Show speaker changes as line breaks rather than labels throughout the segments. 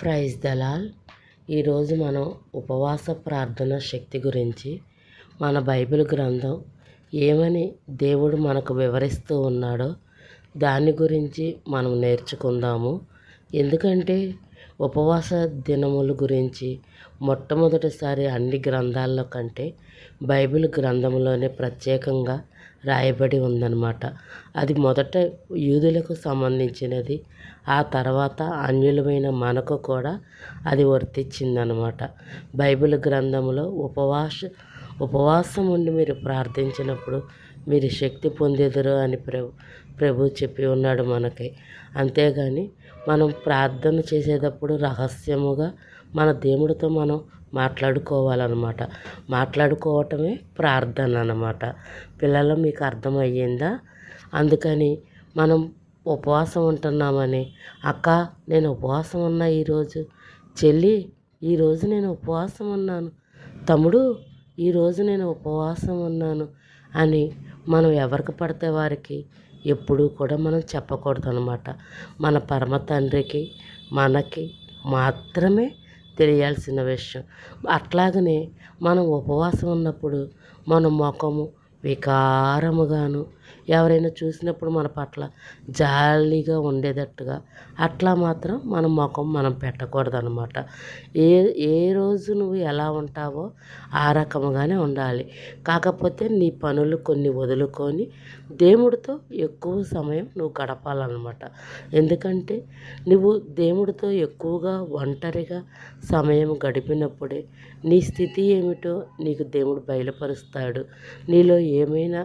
Praise Dalal. ఈరోజు మనం ఉపవాస ప్రార్థన శక్తి గురించి మన బైబిల్ గ్రంథం ఏమని దేవుడు మనకు వివరిస్తూ ఉన్నాడో దాని గురించి మనం నేర్చుకుందాము. ఎందుకంటే ఉపవాస దినముల గురించి మొట్టమొదటిసారి అన్ని గ్రంథాల్లో కంటే బైబిల్ గ్రంథంలోనే ప్రత్యేకంగా రాయబడి ఉందన్నమాట. అది మొదట యూదులకు సంబంధించినది ఆ తర్వాత అన్యులమైన మనకు కూడా అది వర్తించిందనమాట బైబిల్ గ్రంథంలో ఉపవాస ఉపవాసం ఉండి మీరు ప్రార్థించినప్పుడు మీరు శక్తి పొందేదరు అని ప్రభు ప్రభు చెప్పి ఉన్నాడు మనకి. అంతేగాని మనం ప్రార్థన చేసేటప్పుడు రహస్యముగా మన దేవుడితో మనం మాట్లాడుకోవాలన్నమాట. మాట్లాడుకోవటమే ప్రార్థన అన్నమాట. పిల్లలు మీకు అర్థమయ్యిందా? అందుకని మనం ఉపవాసం ఉంటున్నామని అక్క నేను ఉపవాసం ఉన్నా ఈరోజు. చెల్లి ఈరోజు నేను ఉపవాసం ఉన్నాను. తమ్ముడు ఈరోజు నేను ఉపవాసం ఉన్నాను అని మనం ఎవరికి పడితే వారికి ఎప్పుడూ కూడా మనం చెప్పకూడదు అనమాట మన పరమ తండ్రికి మనకి మాత్రమే తెలియాల్సిన విషయం. అట్లాగనే మనం ఉపవాసం ఉన్నప్పుడు మన ముఖము వికారముగాను ఎవరైనా చూసినప్పుడు మన పట్ల జాలీగా ఉండేటట్టుగా అట్లా మాత్రం మన ముఖం మనం పెట్టకూడదు అనమాట ఏ ఏ రోజు నువ్వు ఎలా ఉంటావో ఆ రకముగానే ఉండాలి. కాకపోతే నీ పనులు కొన్ని వదులుకొని దేవుడితో ఎక్కువ సమయం నువ్వు గడపాలన్నమాట. ఎందుకంటే నువ్వు దేవుడితో ఎక్కువగా ఒంటరిగా సమయం గడిపినప్పుడే నీ స్థితి ఏమిటో నీకు దేవుడు బయలుపరుస్తాడు. నీలో ఏమైనా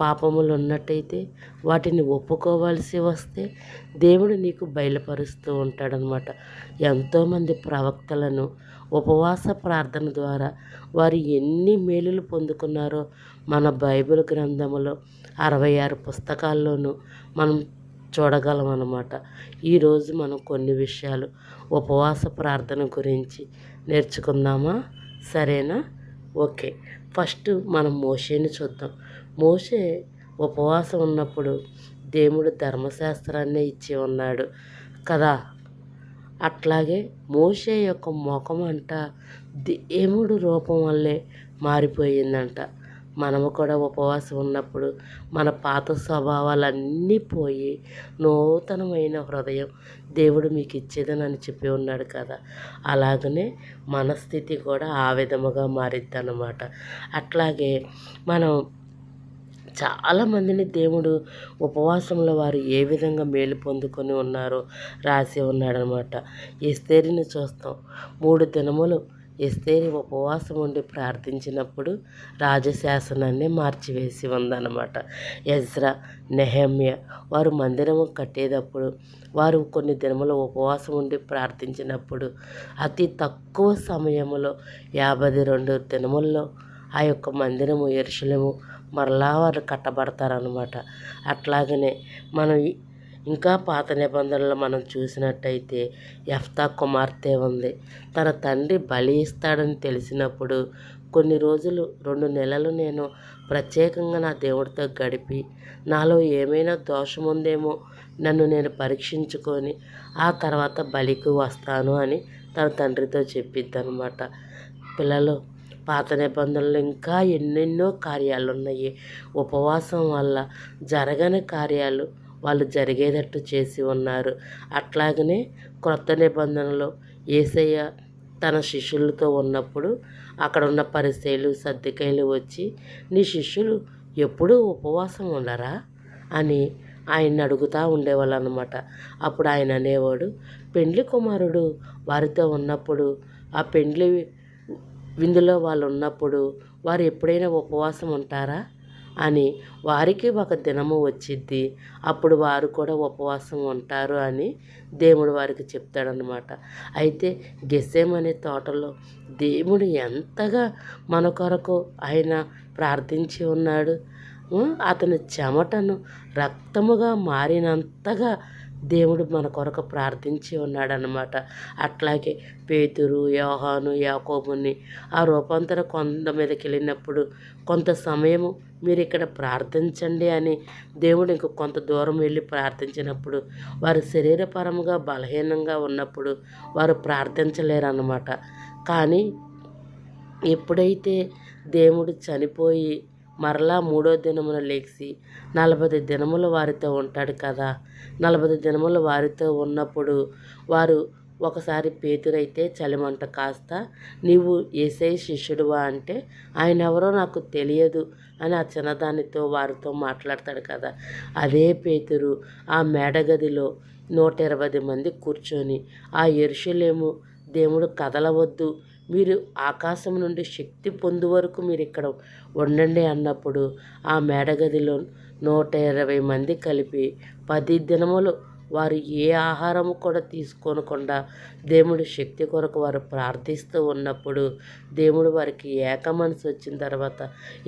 పాపములు ఉన్నట్టయితే వాటిని ఒప్పుకోవాల్సి వస్తే దేవుడు నీకు బయలుపరుస్తూ ఉంటాడనమాట. ఎంతోమంది ప్రవక్తలను ఉపవాస ప్రార్థన ద్వారా వారు ఎన్ని మేలులు పొందుకున్నారో మన బైబిల్ గ్రంథములో అరవై ఆరు పుస్తకాల్లోనూ మనం చూడగలం అన్నమాట ఈరోజు మనం కొన్ని విషయాలు ఉపవాస ప్రార్థన గురించి నేర్చుకుందామా? సరేనా? ఓకే. ఫస్ట్ మనం మోషేని చూద్దాం. మోషే ఉపవాసం ఉన్నప్పుడు దేవుడు ధర్మశాస్త్రాన్ని ఇచ్చి ఉన్నాడు కదా. అట్లాగే మోషే యొక్క ముఖం అంట దేవుడు రూపం వల్లే మారిపోయిందంట. మనము కూడా ఉపవాసం ఉన్నప్పుడు మన పాత స్వభావాలన్నీ పోయి నూతనమైన హృదయం దేవుడు మీకు ఇచ్చేదని చెప్పి ఉన్నాడు కదా. అలాగనే మన స్థితి కూడా ఆ విధముగా మారిద్ది అన్నమాట అట్లాగే మనం చాలామందిని దేవుడు ఉపవాసంలో వారు ఏ విధంగా మేలు పొందుకొని ఉన్నారో రాసి ఉన్నాడనమాట. ఎస్తేరిని చూస్తాం. మూడు దినములు ఎస్తేరి ఉపవాసం ఉండి ప్రార్థించినప్పుడు రాజశాసనాన్ని మార్చివేసి ఉందన్నమాట. ఎజ్రా నెహమ్య వారు మందిరము కట్టేటప్పుడు వారు కొన్ని దినములు ఉపవాసం ఉండి ప్రార్థించినప్పుడు అతి తక్కువ సమయంలో యాభై రెండు దినముల్లో ఆ యొక్క మందిరము ఎరుసలేము మరలా వారు కట్టబడతారనమాట అట్లాగనే మనం ఇంకా పాత నిబంధనలు మనం చూసినట్టయితే ఎఫ్తా కుమార్తె ఉంది. తన తండ్రి బలి ఇస్తాడని తెలిసినప్పుడు కొన్ని రోజులు రెండు నెలలు నేను ప్రత్యేకంగా నా దేవుడితో గడిపి నాలో ఏమైనా దోషం ఉందేమో నన్ను నేను పరీక్షించుకొని ఆ తర్వాత బలికి వస్తాను అని తన తండ్రితో చెప్పిద్ది అనమాట పిల్లలు పాత నిబంధనలు ఇంకా ఎన్నెన్నో కార్యాలు ఉన్నాయి ఉపవాసం వల్ల జరగని కార్యాలు వాళ్ళు జరిగేటట్టు చేసి ఉన్నారు. అట్లాగనే క్రొత్త నిబంధనలో ఏసయ్య తన శిష్యులతో ఉన్నప్పుడు అక్కడ ఉన్న పరిస్థితులు సర్దికాయలు వచ్చి నీ శిష్యులు ఎప్పుడూ ఉపవాసం ఉండరా? అని ఆయన్ని అడుగుతూ ఉండేవాళ్ళు అనమాట అప్పుడు ఆయన అనేవాడు పెండ్లి కుమారుడు వారితో ఉన్నప్పుడు ఆ పెండ్లి విందులో వాళ్ళు ఉన్నప్పుడు వారు ఎప్పుడైనా ఉపవాసం ఉంటారా అని వారికి ఒక దినము వచ్చిద్ది. అప్పుడు వారు కూడా ఉపవాసం ఉంటారు అని దేవుడు వారికి చెప్తాడనమాట అయితే గెస్సేమనే తోటలో దేవుడు ఎంతగా మన కొరకు ఆయన ప్రార్థించి ఉన్నాడు. అతని చెమటను రక్తముగా మారినంతగా దేవుడు మన కొరకు ప్రార్థించి ఉన్నాడనమాట అట్లాగే పేతురు యోహాను యాకోబుని ఆ రూపాంతర కొండ మీదకి వెళ్ళినప్పుడు కొంత సమయము మీరు ఇక్కడ ప్రార్థించండి అని దేవుడు ఇంక కొంత దూరం వెళ్ళి ప్రార్థించినప్పుడు వారు శరీరపరంగా బలహీనంగా ఉన్నప్పుడు వారు ప్రార్థించలేరన్నమాట. కానీ ఎప్పుడైతే దేవుడు చనిపోయి మరలా మూడో దినమున లేచి నలభై దినముల వారితో ఉంటాడు కదా. నలభై దినముల వారితో ఉన్నప్పుడు వారు ఒకసారి పేతురైతే చలిమంట కాస్త నీవు ఏసై శిష్యుడువా? అంటే ఆయన ఎవరో నాకు తెలియదు అని ఆ చిన్నదానితో వారితో మాట్లాడతాడు కదా. అదే పేతురు ఆ మేడగదిలో నూట ఇరవై మంది కూర్చొని ఆ ఎరుషులేము దేవుడు కదలవద్దు మీరు ఆకాశం నుండి శక్తి పొందు వరకు మీరు ఇక్కడ ఉండండి అన్నప్పుడు ఆ మేడగదిలో నూట ఇరవై మంది కలిపి పది దినములు వారు ఏ ఆహారము కూడా తీసుకోనకుండా దేవుడి శక్తి కొరకు వారు ప్రార్థిస్తూ ఉన్నప్పుడు దేవుడు వారికి ఏక మనసు వచ్చిన తర్వాత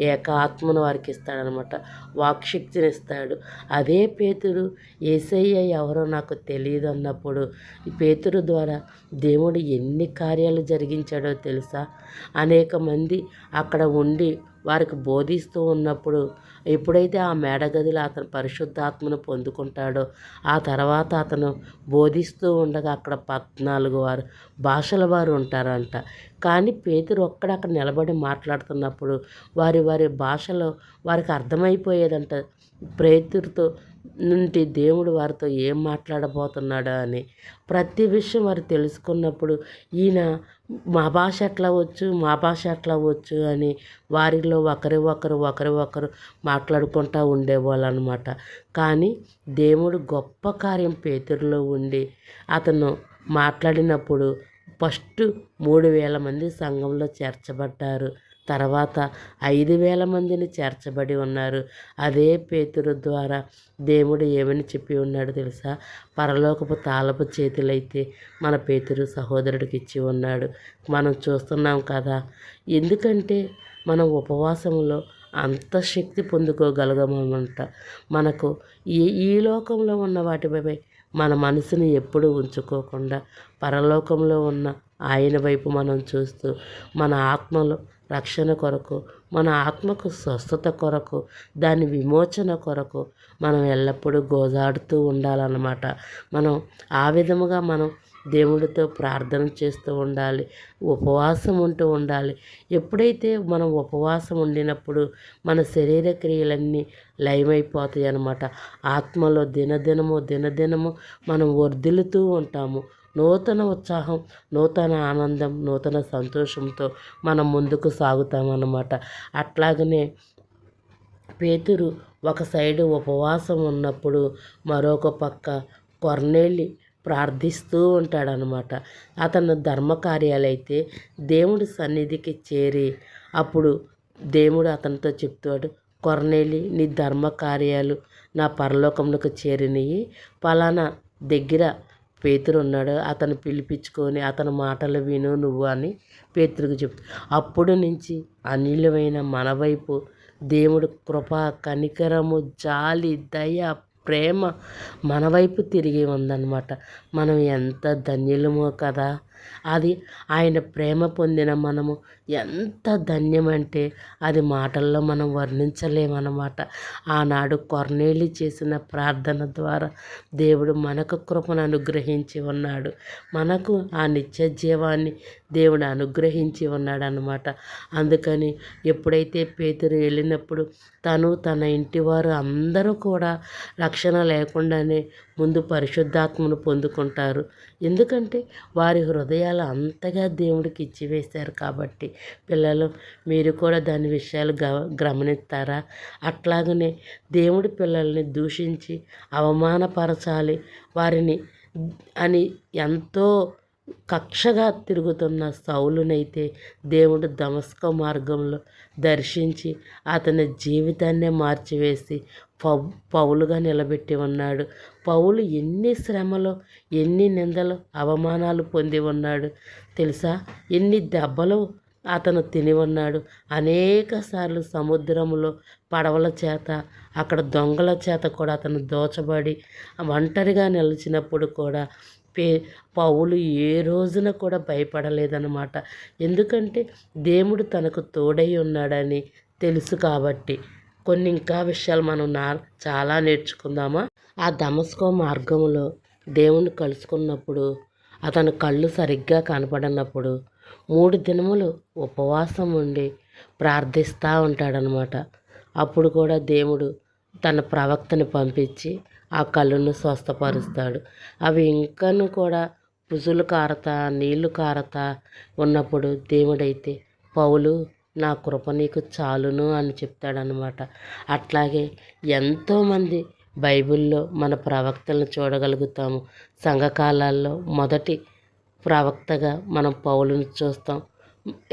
ఏక ఆత్మను వారికి ఇస్తాడనమాట. వాక్శక్తిని ఇస్తాడు అదే పేతుడు ఏసయ్య ఎవరో నాకు తెలియదు అన్నప్పుడు పేతుడు ద్వారా దేవుడు ఎన్ని కార్యాలు జరిగించాడో తెలుసా? అనేక మంది అక్కడ ఉండి వారికి బోధిస్తూ ఉన్నప్పుడు ఎప్పుడైతే ఆ మేడగదిలో అతను పరిశుద్ధాత్మను పొందుకుంటాడో ఆ తర్వాత అతను బోధిస్తూ ఉండగా అక్కడ పద్నాలుగు వారు భాషల వారు ఉంటారంట. కానీ పేతురు ఒక్కడ అక్కడ నిలబడి మాట్లాడుతున్నప్పుడు వారి వారి భాషలో వారికి అర్థమైపోయేదంట. పేతురుతో నుండి దేవుడు వారితో ఏం మాట్లాడబోతున్నాడా అని ప్రతి విషయం వారు తెలుసుకున్నప్పుడు ఈయన మా భాష ఎట్లా వచ్చు మా భాష ఎట్లా వచ్చు అని వారిలో ఒకరి ఒకరు ఒకరి ఒకరు మాట్లాడుకుంటూ ఉండేవాళ్ళు అనమాట కానీ దేవుడు గొప్ప కార్యం పేతురులో ఉండి అతను మాట్లాడినప్పుడు ఫస్ట్ మూడు వేల మంది సంఘంలో చేర్చబడ్డారు. తర్వాత ఐదు వేల మందిని చేర్చబడి ఉన్నారు. అదే పేతురు ద్వారా దేవుడు ఏమని చెప్పి ఉన్నాడు తెలుసా? పరలోకపు తాళపు చేతులైతే మన పేతురు సహోదరుడికి ఇచ్చి ఉన్నాడు. మనం చూస్తున్నాం కదా ఎందుకంటే మనం ఉపవాసంలో అంత శక్తి పొందుకోగలగమంట. మనకు ఈ ఈ లోకంలో ఉన్న వాటిపై మన మనసుని ఎప్పుడూ ఉంచుకోకుండా పరలోకంలో ఉన్న ఆయన వైపు మనం చూస్తూ మన ఆత్మలో రక్షణ కొరకు మన ఆత్మకు స్వస్థత కొరకు దాని విమోచన కొరకు మనం ఎల్లప్పుడూ గోజాడుతూ ఉండాలన్నమాట. మనం ఆ విధముగా మనం దేవుడితో ప్రార్థన చేస్తూ ఉండాలి ఉపవాసం ఉంటూ ఉండాలి. ఎప్పుడైతే మనం ఉపవాసం ఉండినప్పుడు మన శరీర క్రియలన్నీ లయమైపోతాయి అన్నమాట ఆత్మలో దినదినము దినదినము మనం వర్ధిల్లుతూ ఉంటాము. నూతన ఉత్సాహం నూతన ఆనందం నూతన సంతోషంతో మనం ముందుకు సాగుతామన్నమాట. అట్లాగనే పేతురు ఒక సైడు ఉపవాసం ఉన్నప్పుడు మరొక పక్క కొర్నేలి ప్రార్థిస్తూ ఉంటాడనమాట అతను ధర్మకార్యాలైతే దేవుడి సన్నిధికి చేరి అప్పుడు దేవుడు అతనితో చెప్తాడు కొరనేలి నీ ధర్మ కార్యాలు నా పరలోకంలోకి చేరినవి పలానా దగ్గర పేతురు ఉన్నాడు అతను పిలిపించుకొని అతని మాటలు విను నువ్వు అని పేతురుకు చెప్తా అప్పుడు నుంచి అనిలమైన మన వైపు దేవుడు కృప కనికరము జాలి దయ ప్రేమ మన వైపు తిరిగి ఉందన్నమాట. మనం ఎంత ధన్యులమో కదా. అది ఆయన ప్రేమ పొందిన మనము ఎంత ధన్యమంటే అది మాటల్లో మనం వర్ణించలేమన్నమాట. ఆనాడు కొర్నేలి చేసిన ప్రార్థన ద్వారా దేవుడు మనకు కృపను అనుగ్రహించి ఉన్నాడు. మనకు ఆ నిత్య జీవాన్ని దేవుడు అనుగ్రహించి ఉన్నాడు అన్నమాట అందుకని ఎప్పుడైతే పేతురు వెళ్ళినప్పుడు తను తన ఇంటి వారు అందరూ కూడా రక్షణ లేకుండానే ముందు పరిశుద్ధాత్మను పొందుకుంటారు. ఎందుకంటే వారి హృదయాలు అంతగా దేవుడికి ఇచ్చివేశారు కాబట్టి పిల్లలు మీరు కూడా దాని విషయాలు గమనిస్తారా? అట్లాగనే దేవుడి పిల్లల్ని దూషించి అవమానపరచాలి. వారిని అని ఎంతో కక్షగా తిరుగుతున్న సౌలునైతే దేవుడు దమస్క మార్గంలో దర్శించి అతని జీవితాన్నే మార్చివేసి పౌ పౌలుగా నిలబెట్టి ఉన్నాడు. పౌలు ఎన్ని శ్రమలు ఎన్ని నిందలు అవమానాలు పొంది ఉన్నాడు తెలుసా? ఎన్ని దెబ్బలు అతను తిని ఉన్నాడు. అనేక సార్లు సముద్రంలో పడవల చేత అక్కడ దొంగల చేత కూడా అతను దోచబడి ఒంటరిగా నిలిచినప్పుడు కూడా పే పౌలు ఏ రోజున కూడా భయపడలేదన్నమాట. ఎందుకంటే దేవుడు తనకు తోడై ఉన్నాడని తెలుసు కాబట్టి. కొన్ని ఇంకా విషయాలు మనం నా చాలా నేర్చుకుందామా? ఆ దమస్కో మార్గంలో దేవుణ్ణి కలుసుకున్నప్పుడు అతను కళ్ళు సరిగ్గా కనపడనప్పుడు మూడు దినములు ఉపవాసం ఉండి ప్రార్థిస్తూ ఉంటాడనమాట అప్పుడు కూడా దేవుడు తన ప్రవక్తని పంపించి ఆ కళ్ళను స్వస్థపరుస్తాడు. అవి ఇంకను కూడా పుజులు కారతా నీళ్ళు కారతా ఉన్నప్పుడు దేవుడైతే పౌలు నా కృప నీకు చాలును అని చెప్తాడనమాట అట్లాగే ఎంతోమంది బైబిల్లో మన ప్రవక్తలను చూడగలుగుతాము. సంఘకాలాల్లో మొదటి ప్రవక్తగా మనం పౌలను చూస్తాం.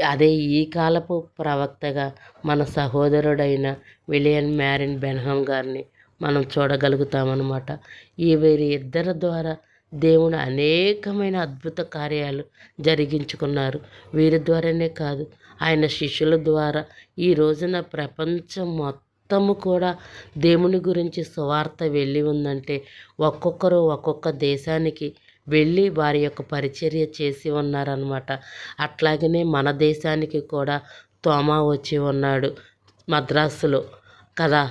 అదే ఈ కాలపు ప్రవక్తగా మన సహోదరుడైన విలియన్ మ్యారిన్ బెన్హం గారిని మనం చూడగలుగుతామన్నమాట. ఈ వీరి ఇద్దరి ద్వారా దేవుడు అనేకమైన అద్భుత కార్యాలు జరిగించుకున్నారు. వీరి ద్వారానే కాదు ఆయన శిష్యుల ద్వారా. ఈ రోజున ప్రపంచం మొత్తము కూడా దేవుని గురించి సువార్త వెళ్ళి ఉందంటే ఒక్కొక్కరు ఒక్కొక్క దేశానికి వెళ్ళి వారి యొక్క పరిచర్య చేసి ఉన్నారనమాట అట్లాగనే మన దేశానికి కూడా తోమా వచ్చి ఉన్నాడు మద్రాసులో. కదా?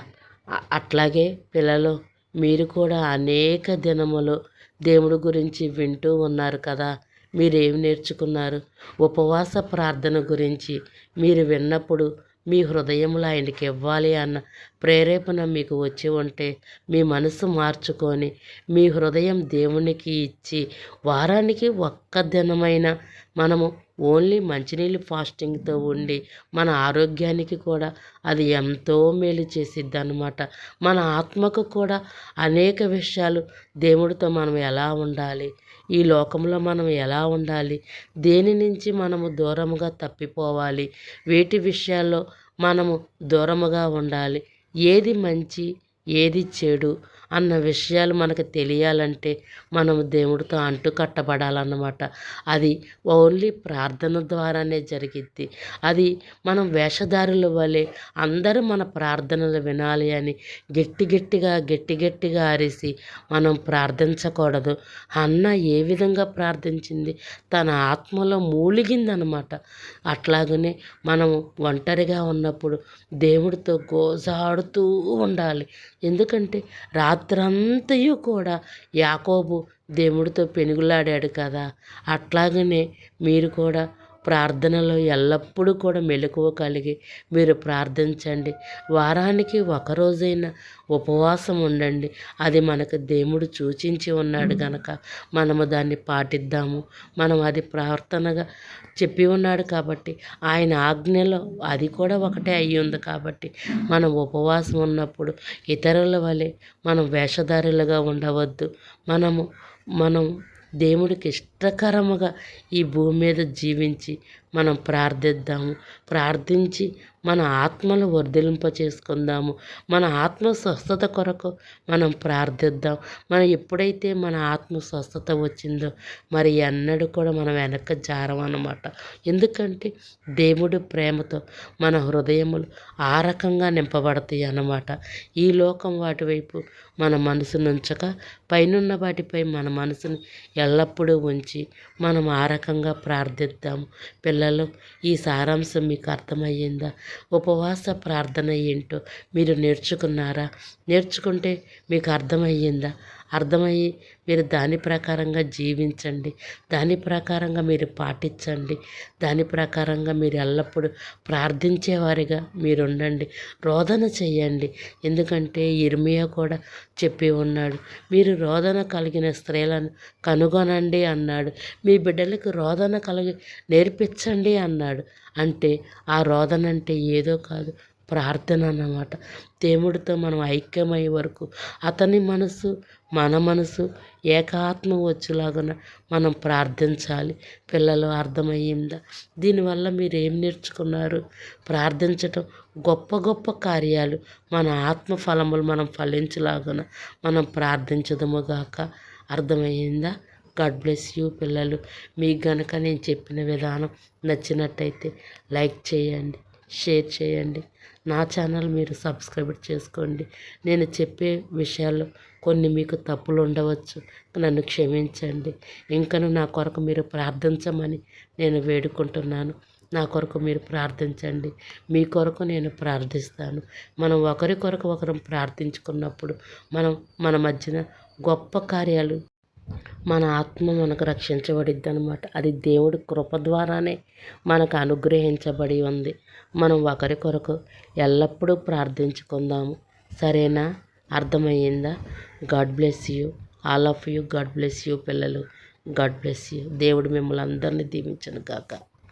అట్లాగే పిల్లలు మీరు కూడా అనేక దినములు దేవుడు గురించి వింటూ ఉన్నారు కదా. మీరేం నేర్చుకున్నారు? ఉపవాస ప్రార్థన గురించి మీరు విన్నప్పుడు మీ హృదయంలో ఆయనకి ఇవ్వాలి అన్న ప్రేరేపణ మీకు వచ్చి ఉంటే మీ మనసు మార్చుకొని మీ హృదయం దేవునికి ఇచ్చి వారానికి ఒక్క దినమైన మనము ఓన్లీ మంచినీళ్ళు ఫాస్టింగ్తో ఉండి మన ఆరోగ్యానికి కూడా అది ఎంతో మేలు చేసిద్ది అనమాట మన ఆత్మకు కూడా అనేక విషయాలు దేవుడితో మనం ఎలా ఉండాలి? ఈ లోకంలో మనం ఎలా ఉండాలి? దేని నుంచి మనము దూరముగా తప్పిపోవాలి? వేటి విషయాల్లో మనము దూరముగా ఉండాలి. ఏది మంచి ఏది చెడు? అన్న విషయాలు మనకు తెలియాలంటే మనం దేవుడితో అంటు కట్టబడాలన్నమాట. అది ఓన్లీ ప్రార్థన ద్వారానే జరిగిద్ది. అది మనం వేషధారుల వలె అందరూ మన ప్రార్థనలు వినాలి అని గట్టి గట్టిగా గట్టి గట్టిగా అరిసి మనం ప్రార్థించకూడదు. అన్న ఏ విధంగా ప్రార్థించింది? తన ఆత్మలో మూలిగిందనమాట అట్లాగనే మనం ఒంటరిగా ఉన్నప్పుడు దేవుడితో గోజాడుతూ ఉండాలి. ఎందుకంటే రాత్రంతయు కూడా యాకోబు దేవుడితో పెనుగులాడాడు కదా. అట్లాగనే మీరు కూడా ప్రార్థనలో ఎల్లప్పుడూ కూడా మెలకువ కలిగి మీరు ప్రార్థించండి. వారానికి ఒకరోజైనా ఉపవాసం ఉండండి. అది మనకు దేవుడు సూచించి ఉన్నాడు కనుక మనము దాన్ని పాటిద్దాము. మనం అది ప్రార్థనగా చెప్పి ఉన్నాడు కాబట్టి ఆయన ఆజ్ఞలో అది కూడా ఒకటే అయ్యింది కాబట్టి మనం ఉపవాసం ఉన్నప్పుడు ఇతరుల వలె మనం వేషధారులుగా ఉండవద్దు. మనము మనం దేవుడికి ఇష్టకరముగా ఈ భూమి మీద జీవించి మనం ప్రార్థిద్దాము ప్రార్థించి మన ఆత్మను వర్ధలింప చేసుకుందాము మన ఆత్మ స్వస్థత కొరకు మనం ప్రార్థిద్దాం. మనం ఎప్పుడైతే మన ఆత్మ స్వస్థత వచ్చిందో మరి ఎన్నడూ కూడా మనం వెనక జారమన్నమాట ఎందుకంటే దేవుడి ప్రేమతో మన హృదయములు ఆ రకంగా నింపబడతాయి అన్నమాట. ఈ లోకం వాటి వైపు మన మనసు నుంచక పైనున్న వాటిపై మన మనసును ఎల్లప్పుడూ ఉంచి మనం ఆ రకంగా ప్రార్థిద్దాము. పిల్ల పిల్లలు ఈ సారాంశం మీకు అర్థమయ్యిందా? ఉపవాస ప్రార్థన ఏంటో మీరు నేర్చుకున్నారా? నేర్చుకుంటే మీకు అర్థమయ్యిందా? అర్థమయ్యి మీరు దాని ప్రకారంగా జీవించండి. దాని ప్రకారంగా మీరు పాటించండి. దాని ప్రకారంగా మీరు ఎల్లప్పుడూ ప్రార్థించేవారిగా మీరు ఉండండి రోదన చేయండి. ఎందుకంటే ఇర్మియా కూడా చెప్పి ఉన్నాడు మీరు రోదన కలిగిన స్త్రీలను కనుగొనండి అన్నాడు. మీ బిడ్డలకు రోదన కలిగి నేర్పించండి అన్నాడు. అంటే ఆ రోదన అంటే ఏదో కాదు ప్రార్థన అన్నమాట. దేవుడితో మనం ఐక్యమయ్యే వరకు అతని మనసు మన మనసు ఏకాత్మ వచ్చేలాగా మనం ప్రార్థించాలి. పిల్లలు అర్థమయ్యిందా? దీనివల్ల మీరు ఏం నేర్చుకున్నారు? ప్రార్థించటం గొప్ప గొప్ప కార్యాలు. మన ఆత్మ ఫలములు మనం ఫలించలాగా మనం ప్రార్థించదముగాక అర్థమయ్యిందా? గాడ్ బ్లెస్ యూ పిల్లలు. మీకు గనక నేను చెప్పిన విధానం నచ్చినట్టయితే లైక్ చేయండి షేర్ చేయండి. నా ఛానల్ మీరు సబ్స్క్రైబ్ చేసుకోండి. నేను చెప్పే విషయాల్లో కొన్ని మీకు తప్పులు ఉండవచ్చు. నన్ను క్షమించండి. ఇంకను నా కొరకు మీరు ప్రార్థించమని నేను వేడుకుంటున్నాను. నా కొరకు మీరు ప్రార్థించండి. మీ కొరకు నేను ప్రార్థిస్తాను. మనం ఒకరి కొరకు ఒకరం ప్రార్థించుకున్నప్పుడు మనం మన మధ్యన గొప్ప కార్యాలు మన ఆత్మ మనకు రక్షించబడిద్ది అనమాట అది దేవుడి కృప ద్వారానే మనకు అనుగ్రహించబడి ఉంది. మనం ఒకరి కొరకు ఎల్లప్పుడూ ప్రార్థించుకుందాము. సరేనా? అర్థమయ్యిందా? God bless you. All of you. God bless you పిల్లలు. God bless you. దేవుడు మిమ్మల్ని అందరినీ దీవించను గాక.